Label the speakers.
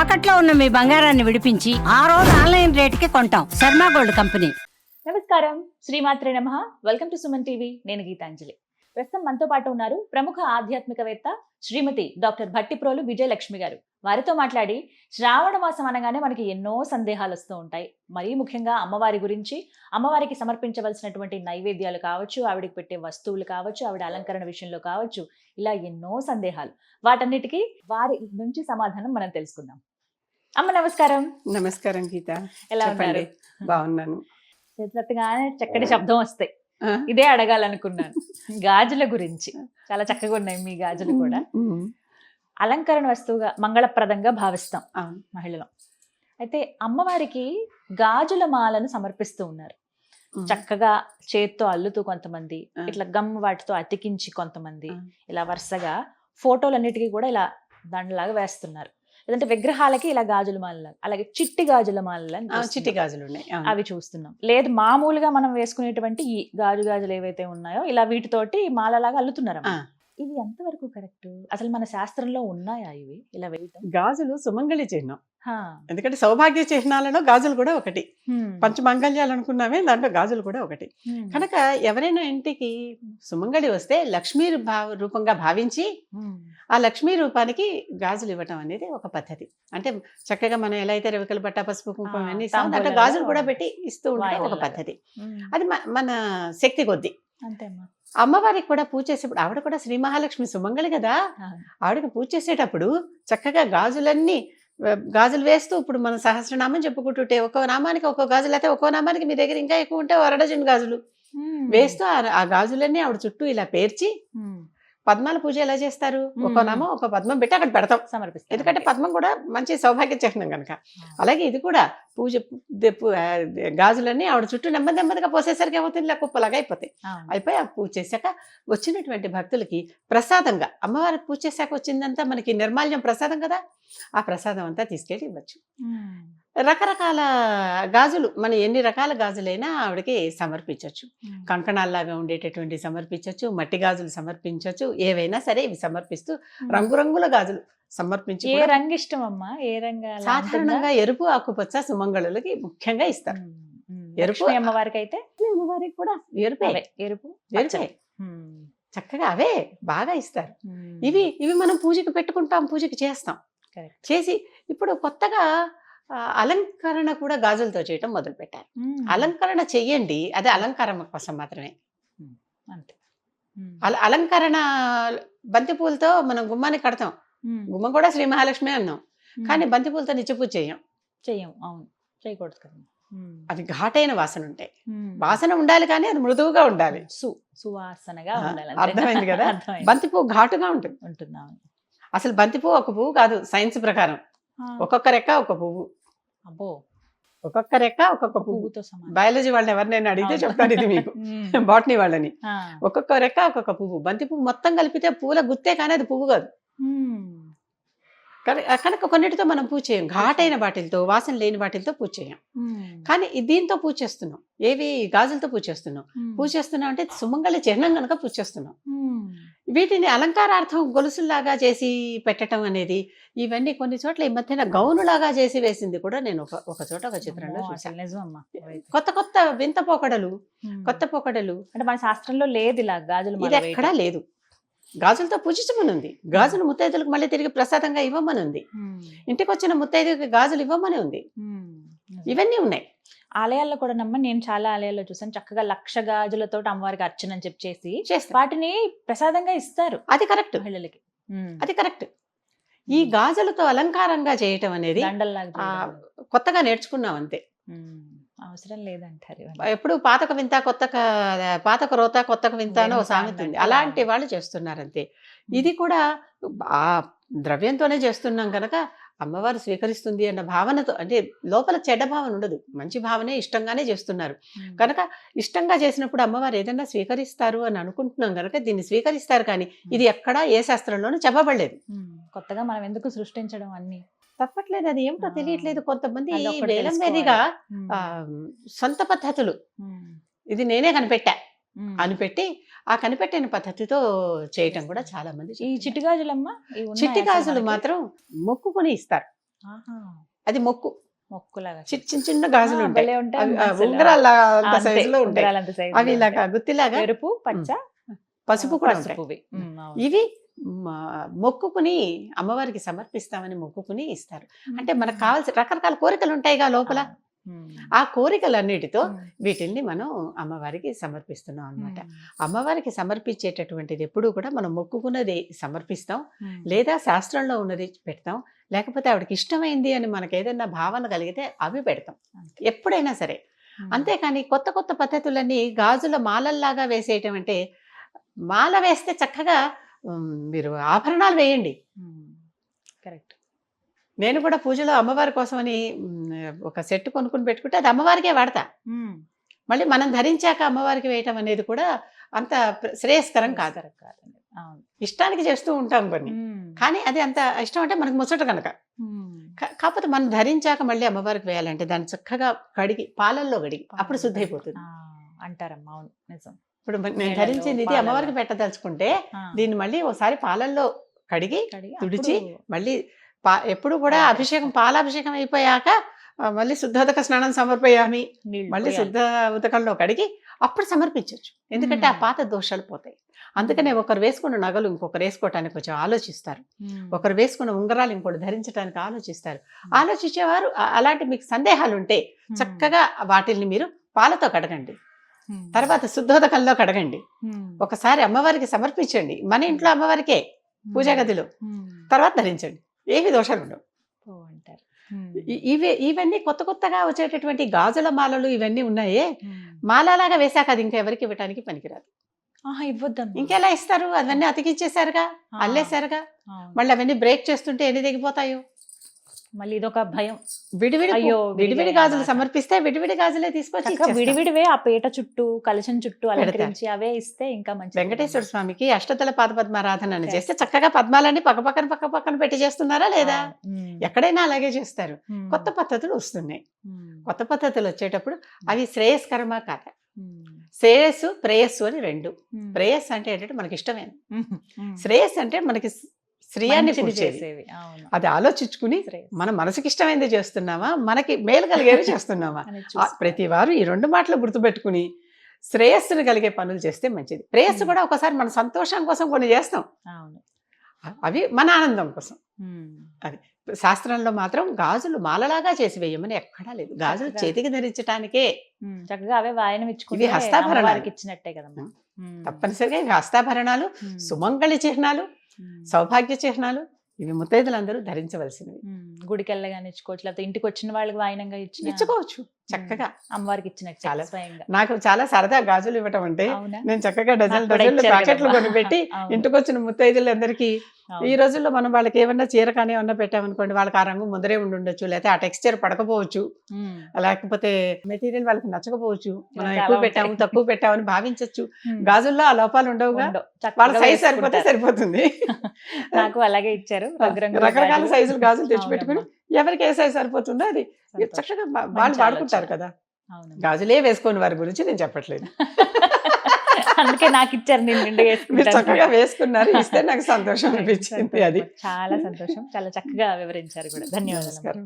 Speaker 1: తాకట్లో ఉన్న మీ బంగారాన్ని విడిపించి ఆ రోజు ఆన్లైన్ రేటుకి కొంటాం. Sharma gold company.
Speaker 2: నమస్కారం. శ్రీమాత్రే నమ. Welcome to Suman TV. నేను గీతాంజలి. ప్రస్తుతం మనతో పాటు ఉన్నారు ప్రముఖ ఆధ్యాత్మికవేత్త శ్రీమతి డాక్టర్ భట్టిప్రోలు విజయలక్ష్మి గారు. వారితో మాట్లాడి శ్రావణ మాసం అనగానే మనకి ఎన్నో సందేహాలు వస్తూ ఉంటాయి. మరీ ముఖ్యంగా అమ్మవారి గురించి అమ్మవారికి సమర్పించవలసినటువంటి నైవేద్యాలు కావచ్చు ఆవిడకి పెట్టే వస్తువులు కావచ్చు ఆవిడ అలంకరణ విషయంలో కావచ్చు ఇలా ఎన్నో సందేహాలు. వాటన్నిటికీ వారి నుంచి సమాధానం మనం తెలుసుకుందాం. అమ్మ నమస్కారం.
Speaker 3: నమస్కారం గీత.
Speaker 2: ఎలా ఉన్నారు?
Speaker 3: బాగున్నాను.
Speaker 2: చేతులెత్తగానే చక్కటి శబ్దం వస్తాయి? ఇదే అడగాలనుకున్నాను. గాజుల గురించి. చాలా చక్కగా ఉన్నాయి మీ గాజులు కూడా. అలంకరణ వస్తువుగా మంగళప్రదంగా భావిస్తాం. మహిళలు. అయితే అమ్మవారికి గాజుల మాలను సమర్పిస్తూ ఉన్నారు. చక్కగా చేత్తో అల్లుతూ కొంతమంది. ఇట్లా గమ్ వాటితో అతికించి కొంతమంది. ఇలా వరుసగా ఫోటోలన్నిటికీ కూడా ఇలా దండలాగా వేస్తున్నారు. లేదంటే విగ్రహాలకి ఇలా గాజుల మాలలాగా అలాగే చిట్టి గాజుల మాలలని
Speaker 3: ఆ, చిట్టి. గాజులు ఉన్నాయి.
Speaker 2: అవి చూస్తున్నాం లేదు మామూలుగా మనం వేసుకునేటువంటి ఈ గాజు గాజులు ఏవైతే ఉన్నాయో ఇలా వీటితోటి మాలలాగా అల్లుతున్నారు ఇవి ఎంతవరకు కరెక్ట్ అసలు మన శాస్త్రంలో ఉన్నాయా ఇవి ఇలా వేయటం
Speaker 3: గాజులు సుమంగళి చిహ్నం
Speaker 2: హా.
Speaker 3: ఎందుకంటే సౌభాగ్య చిహ్నాలలో గాజులు కూడా ఒకటి
Speaker 2: హ్మ్.
Speaker 3: పంచమంగళ్యాలు అనుకున్నామే దాంట్లో గాజులు కూడా ఒకటి
Speaker 2: హ్మ్.
Speaker 3: కనుక ఎవరైనా ఇంటికి సుమంగళి వస్తే లక్ష్మీ భావ రూపంగా భావించి
Speaker 2: హ్మ్.
Speaker 3: ఆ లక్ష్మీ రూపానికి గాజులు ఇవ్వటం అనేది ఒక పద్ధతి అంటే చక్కగా మనం ఎలా అయితే రవికల బట్ట పసుపు కుంకుమ
Speaker 2: ఆ,
Speaker 3: అన్ని ఇస్తామో దాంట్లో
Speaker 2: తాంబూలాలు
Speaker 3: గాజులు కూడా పెట్టి ఇస్తూ ఉండడం ఒక
Speaker 2: వాయినాలు.
Speaker 3: పద్ధతి
Speaker 2: హ్మ్.
Speaker 3: అది మ- మన శక్తి కొద్దీ
Speaker 2: అంతే అమ్మా
Speaker 3: అమ్మవారికి కూడా పూజ చేసేప్పుడు ఆవిడ కూడా శ్రీ మహాలక్ష్మి సుమంగళి కదా. ఆవిడకి పూజ చేసేటప్పుడు చక్కగా గాజులన్నీ గాజులు వేస్తూ ఇప్పుడు మనం సహస్రనామం చెప్పుకుంటుంటే ఒక్కో నామానికి ఒక్కో గాజులు అయితే ఒక్కో నామానికి మీ దగ్గర ఇంకా ఎక్కువ ఉంటే వరడజన్ గాజులు. వేస్తూ ఆ- గాజులన్నీ ఆవిడ చుట్టూ ఇలా పేర్చి. పద్మాల పూజ ఎలా చేస్తారు?
Speaker 2: మ్మ్.
Speaker 3: నామం ఒక పద్మం పెట్టి అక్కడ పెడతాం.
Speaker 2: సమర్పిస్తారు
Speaker 3: ఎందుకంటే పద్మం కూడా మంచి సౌభాగ్య చిహ్నం కనుక. అలాగే ఇది కూడా పూజ గాజులన్నీ ఆవిడ చుట్టూ నెమ్మది నెమ్మదిగా పోసేసరికి ఏమవుతుంది? కుప్పలాగా అయిపోతాయి. అయిపోయి ఆ పూజ చేశాక వచ్చినటువంటి భక్తులకి ప్రసాదంగా అమ్మవారి పూజ చేశాక వచ్చిందంతా మనకి నిర్మాల్యం ప్రసాదం కదా? ఆ ప్రసాదం అంతా తీసుకెళ్ళి ఇవ్వచ్చు. రకరకాల గాజులు మన ఎన్ని రకాల గాజులైనా ఆవిడకి సమర్పించవచ్చు. కంకణాల్లాగా ఉండేటటువంటి సమర్పించవచ్చు మట్టి గాజులు సమర్పించవచ్చు ఏవైనా సరే ఇవి సమర్పిస్తూ. రంగురంగుల గాజులు సమర్పించి
Speaker 2: ఏ రంగు ఇష్టం అమ్మా ఏ రంగు?
Speaker 3: సాధారణంగా ఎరుపు ఆకుపచ్చ సుమంగళులకి ముఖ్యంగా ఇస్తారు. ఎరుపు-
Speaker 2: అమ్మవారికి అయితే
Speaker 3: అమ్మవారికి కూడా ఎరుపే
Speaker 2: ఎరుపు.
Speaker 3: చక్కగా అవే బాగా ఇస్తారు. ఇవి ఇవి మనం పూజకి పెట్టుకుంటాం పూజకి చేస్తాం. చేసి ఇప్పుడు కొత్తగా అలంకరణ కూడా గాజులతో చేయటం మొదలు పెట్టారు. అలంకరణ చెయ్యండి అది అలంకారం కోసం మాత్రమే.
Speaker 2: అంతే.
Speaker 3: అల అలంకరణ బంతి పూలతో మనం గుమ్మాన్ని కడతాం. గుమ్మం కూడా శ్రీ మహాలక్ష్మి అన్నాం. కానీ బంతి పూలతో నిత్య పూజ చేయం
Speaker 2: చెయ్యం అవును. చేయకూడదు కదా.
Speaker 3: అది ఘాటైన వాసన ఉంటాయి. వాసన ఉండాలి కానీ అది మృదువుగా ఉండాలి.
Speaker 2: సు సువాసనగా
Speaker 3: ఆ,
Speaker 2: ఉండాలి
Speaker 3: అర్థమైంది కదా?
Speaker 2: అర్థమైంది.
Speaker 3: బంతి పువ్వు ఘాటుగా ఉంటుంది.
Speaker 2: ఉంటుంది
Speaker 3: అసలు బంతి పువ్వు ఒక పువ్వు కాదు సైన్స్ ప్రకారం. ఒక్కొక్క రెక్క ఒక పువ్వు.
Speaker 2: అబ్బో
Speaker 3: ఒక్కొక్క రెక్క ఒక్కొక్క పువ్వు
Speaker 2: పువ్వుతో సమానం
Speaker 3: బయాలజీ వాళ్ళని ఎవరినైనా అడిగితే. చెప్తాను ఇది మీకు. బాటనీ వాళ్ళని. ఒక్కొక్క రెక్క ఒక్కొక్క పువ్వు బంతి పువ్వు మొత్తం కలిపితే పూల గుత్తే కానీ అది పువ్వు కాదు. కనుక కొన్నిటితో మనం పూజ చేయం ఘాటైన వాటిలతో వాసన లేని వాటిలతో పూజ చేయం. కానీ దీంతో పూజ చేస్తున్నాం ఏవి గాజులతో పూజ చేస్తున్నాం. పూజ చేస్తున్నాం అంటే సుమంగళ చిహ్నం కనుక పూజ చేస్తున్నాం. వీటిని అలంకారార్థం గొలుసుల్లాగా చేసి పెట్టడం అనేది ఇవన్నీ కొన్ని చోట్ల ఈ మధ్యన గౌనులాగా చేసి వేసింది కూడా నేను ఒక ఒక చోట ఒక చిత్రంలో చూసాను. కొత్త కొత్త వింత పోకడలు. కొత్త పోకడలు
Speaker 2: అంటే మన శాస్త్రంలో లేదు ఇలా గాజులు
Speaker 3: ఇది ఎక్కడా. లేదు గాజులతో పూజించమని ఉంది గాజులు ముత్తైదులకు మళ్ళీ తిరిగి ప్రసాదంగా ఇవ్వమని ఉంది
Speaker 2: హ్మ్.
Speaker 3: ఇంటికి వచ్చిన ముత్తైదుకి గాజులు ఇవ్వమని ఉంది. ఇవన్నీ ఉన్నాయి
Speaker 2: ఆలయాల్లో కూడా నమ్మ నేను చాలా ఆలయాల్లో చూసాను చక్కగా లక్ష గాజులతో అమ్మవారికి అర్చన అని చెప్పి చేసి
Speaker 3: చేస్తారు
Speaker 2: వాటిని ప్రసాదంగా ఇస్తారు
Speaker 3: అది కరెక్ట్
Speaker 2: మహిళలకి.
Speaker 3: అది కరెక్ట్ ఈ గాజులతో అలంకారంగా చేయటం అనేది. కొత్తగా నేర్చుకున్నాం అంతే.
Speaker 2: అవసరం లేదంటారు.
Speaker 3: ఎప్పుడు పాతక వింత కొత్తక పాతక రోత కొత్తక వింత అని ఒక సామెత ఉంది. అలాంటి వాళ్ళు చేస్తున్నారు అంతే ఇది కూడా ఆ ద్రవ్యంతోనే చేస్తున్నాం కనుక అమ్మవారు స్వీకరిస్తుంది అన్న భావనతో అంటే లోపల చెడ్డ భావన ఉండదు మంచి భావనే ఇష్టంగానే చేస్తున్నారు. కనుక ఇష్టంగా చేసినప్పుడు అమ్మవారు ఏదైనా స్వీకరిస్తారు అని అనుకుంటున్నాం కనుక దీన్ని స్వీకరిస్తారు కానీ ఇది ఎక్కడా ఏ శాస్త్రంలోనూ చెప్పబడలేదు.
Speaker 2: కొత్తగా మనం ఎందుకు సృష్టించడం అన్ని
Speaker 3: తప్పట్లేదు అది ఏమిటో. తెలియట్లేదు కొంతమంది వేలం. వేదిగా సొంత పద్ధతులు. ఇది నేనే కనిపెట్టా
Speaker 2: హ్మ్.
Speaker 3: అని పెట్టి ఆ కనిపెట్టిన పద్ధతితో చేయటం కూడా చాలా మంది
Speaker 2: ఈ
Speaker 3: చేస్తున్నారు.
Speaker 2: చిట్టి
Speaker 3: గాజులు? మాత్రం మొక్కుకొని ఇస్తారు. అది మొక్కు
Speaker 2: మొక్కులాగా
Speaker 3: చిన్న చిన్న గాజులు ఉంటాయి అవి. ఉంగరాల సైజులో ఉంటాయి ఇలాగా. గుత్తిలాగా
Speaker 2: ఎరుపు పచ్చ
Speaker 3: పసుపు కూడా ఉంటాయి. ఇవి మొక్కుకుని అమ్మవారికి సమర్పిస్తామని మొక్కుకుని ఇస్తారు అంటే మనకు కావాల్సిన రకరకాల కోరికలు ఉంటాయిగా లోపల. ఆ కోరికలన్నిటితో. వీటిల్ని మనం అమ్మవారికి సమర్పిస్తున్నాం అన్నమాట
Speaker 2: ఉమ్.
Speaker 3: అమ్మవారికి సమర్పించేటటువంటిది ఎప్పుడూ కూడా మనం మొక్కుకున్నది సమర్పిస్తాం. లేదా శాస్త్రంలో ఉన్నది పెడతాం లేకపోతే ఆవిడకి ఇష్టమైంది అని మనకు ఏదైనా భావన కలిగితే అవి పెడతాం. ఎప్పుడైనా సరే. అంతేకాని కొత్త కొత్త పద్ధతులన్నీ గాజుల మాలల్లాగా వేసేయటం అంటే మాల వేస్తే చక్కగా మీరు ఆభరణాలు వేయండి.
Speaker 2: కరెక్ట్
Speaker 3: నేను కూడా పూజలో అమ్మవారి కోసమని ఒక సెట్ కొనుక్కుని పెట్టుకుంటే అది అమ్మవారికే వాడతా. మళ్ళీ మనం ధరించాక అమ్మవారికి వేయటం అనేది కూడా అంత శ్రేయస్కరం కాదు. ఇష్టానికి చేస్తూ ఉంటాం కొన్ని. కానీ అది అంత ఇష్టం అంటే మనకు ముచ్చట కనుక. కాకపోతే మనం ధరించాక మళ్ళీ అమ్మవారికి వేయాలంటే దాన్ని చక్కగా కడిగి పాలల్లో కడిగి అప్పుడు శుద్ధి అయిపోతుంది.
Speaker 2: అంటారమ్మా. అవును. నిజం.
Speaker 3: ఇప్పుడు నేను ధరించింది ఇది. అమ్మవారికి పెట్టదలుచుకుంటే. దీన్ని మళ్ళీ ఒకసారి పాలల్లో కడిగి తుడిచి మళ్ళీ పా ఎప్పుడు కూడా అభిషేకం పాలాభిషేకం అయిపోయాక మళ్ళీ శుద్ధోదక స్నానం సమర్పయామి మళ్ళీ. శుద్ధ ఉతకంలో కడిగి అప్పుడు సమర్పించవచ్చు ఎందుకంటే ఆ. పాత దోషాలు పోతాయి అందుకనే ఒకరు వేసుకున్న నగలు ఇంకొకరు వేసుకోవటానికి కొంచెం ఆలోచిస్తారు. ఒకరు వేసుకున్న ఉంగరాలు ఇంకోటి ధరించడానికి ఆలోచిస్తారు ఆలోచించేవారు అలాంటి మీకు సందేహాలు ఉంటే. చక్కగా వాటిల్ని మీరు పాలతో కడగండి. తర్వాత శుద్ధోదకంలో కడగండి. ఒకసారి అమ్మవారికి సమర్పించండి మన ఇంట్లో అమ్మవారికే పూజా గదిలో. తర్వాత ధరించండి ఏమి దోషాలు ఉండవు
Speaker 2: అంటారు
Speaker 3: ఇవే ఇవన్నీ కొత్త కొత్తగా వచ్చేటటువంటి గాజుల మాలలు ఇవన్నీ ఉన్నాయే. మాలలాగా వేశాక అది ఇంకా ఎవరికి ఇవ్వడానికి పనికిరాదు
Speaker 2: ఆహా ఇవ్వద్దమ్మా.
Speaker 3: ఇంకెలా ఇస్తారు అవన్నీ అతికిచ్చేసారుగా
Speaker 2: ఆ.
Speaker 3: అల్లేశారుగా. మళ్ళీ అవన్నీ బ్రేక్ చేస్తుంటే ఎన్ని తెగిపోతాయో
Speaker 2: మళ్ళీ ఇదొక భయం.
Speaker 3: విడివిడి
Speaker 2: అయ్యో,
Speaker 3: విడివిడి గాజులు. సమర్పిస్తే విడివిడి గాజులే తీసుకొచ్చి.
Speaker 2: విడివిడివే ఆ పీట చుట్టూ కలశం చుట్టూ అలంకరించి అవే ఇస్తే ఇంకా మంచి
Speaker 3: వెంకటేశ్వర స్వామికి అష్టదళ పాద పద్మారాధన అని చేస్తే చక్కగా పద్మాలన్నీ పక్క పక్కన పక్క పక్కన పెట్టి చేస్తున్నారా లేదా? ఎక్కడైనా అలాగే చేస్తారు. కొత్త పద్ధతులు వస్తున్నాయి. కొత్త పద్ధతులు వచ్చేటప్పుడు అవి శ్రేయస్కరమా కాదా? శ్రేయస్సు ప్రేయస్సు అని రెండు. ప్రేయస్ అంటే ఏంటంటే మనకి ఇష్టమైన. శ్రేయస్ అంటే మనకి శ్రేయాన్ని
Speaker 2: చేసేవి
Speaker 3: అది ఆలోచించుకుని. మన మనసుకి ఇష్టమైంది చేస్తున్నామా మనకి మేలు కలిగేవి చేస్తున్నామా. ప్రతి వారు ఈ రెండు మాటలు గుర్తుపెట్టుకుని శ్రేయస్సును కలిగే పనులు చేస్తే మంచిది ప్రేయస్సు. కూడా ఒకసారి మన సంతోషం కోసం కొన్ని చేస్తాం అవి మన ఆనందం కోసం
Speaker 2: ఉమ్.
Speaker 3: శాస్త్రంలో మాత్రం గాజులు మాలలాగా చేసి వేయమని ఎక్కడా లేదు గాజులు. చేతికి ధరించడానికే
Speaker 2: చక్కగా అవే వాయనం. అమ్మవారికి ఇచ్చినట్టే కదమ్మా ఉమ్.
Speaker 3: తప్పనిసరిగా హస్తాభరణాలు. సుమంగళి చిహ్నాలు. సౌభాగ్య చిహ్నాలు ఇవి ముత్తైదులందరూ ధరించవలసినవి.
Speaker 2: గుడికి వెళ్ళగానే ఇచ్చుకోవచ్చు లేకపోతే ఇంటికి వచ్చిన వాళ్ళకి వాయినంగా ఇచ్చిన
Speaker 3: ఇచ్చుకోవచ్చు. చక్కగా
Speaker 2: అమ్మవారికి ఇచ్చినట్టు
Speaker 3: చాలా. నాకు చాలా సరదా గాజులు ఇవ్వటం అంటే నేను చక్కగా డజన్ డజన్లు ప్యాకెట్లు. కొనిపెట్టి. ఇంటికి వచ్చిన ముత్తైదులందరికీ. ఈ రోజుల్లో మనం వాళ్ళకి ఏమన్నా చీర కానీ ఏమన్నా పెట్టామనుకోండి వాళ్ళకి ఆ రంగు ముందరే ఉండి ఉండొచ్చు లేకపోతే ఆ టెక్స్చర్ పడకపోవచ్చు. లేకపోతే మెటీరియల్ వాళ్ళకి నచ్చకపోవచ్చు మనం ఎక్కువ. పెట్టాము తక్కువ పెట్టామని భావించవచ్చు. గాజుల్లో ఆ లోపాలు ఉండవుగా
Speaker 2: ఉండవు.
Speaker 3: వాళ్ళ సైజ్ సరిపోతే. సరిపోతుంది
Speaker 2: నాకు అలాగే ఇచ్చారు
Speaker 3: రకరకాల. సైజులు గాజులు తెచ్చిపెట్టుకుని. ఎవరికి ఏ సైజ్ సరిపోతుందో అది. చక్కగా వాళ్ళు వాడుకుంటారు. కదా. గాజులే వేసుకోని వారి గురించి నేను చెప్పట్లేదు
Speaker 2: అందుకే నాకు ఇచ్చారు నేను నిండు
Speaker 3: మీరు చక్కగా వేసుకున్నారు ఇస్తే నాకు సంతోషం. అనిపించింది అది
Speaker 2: చాలా సంతోషం చాలా చక్కగా వివరించారు కూడా ధన్యవాదాలు.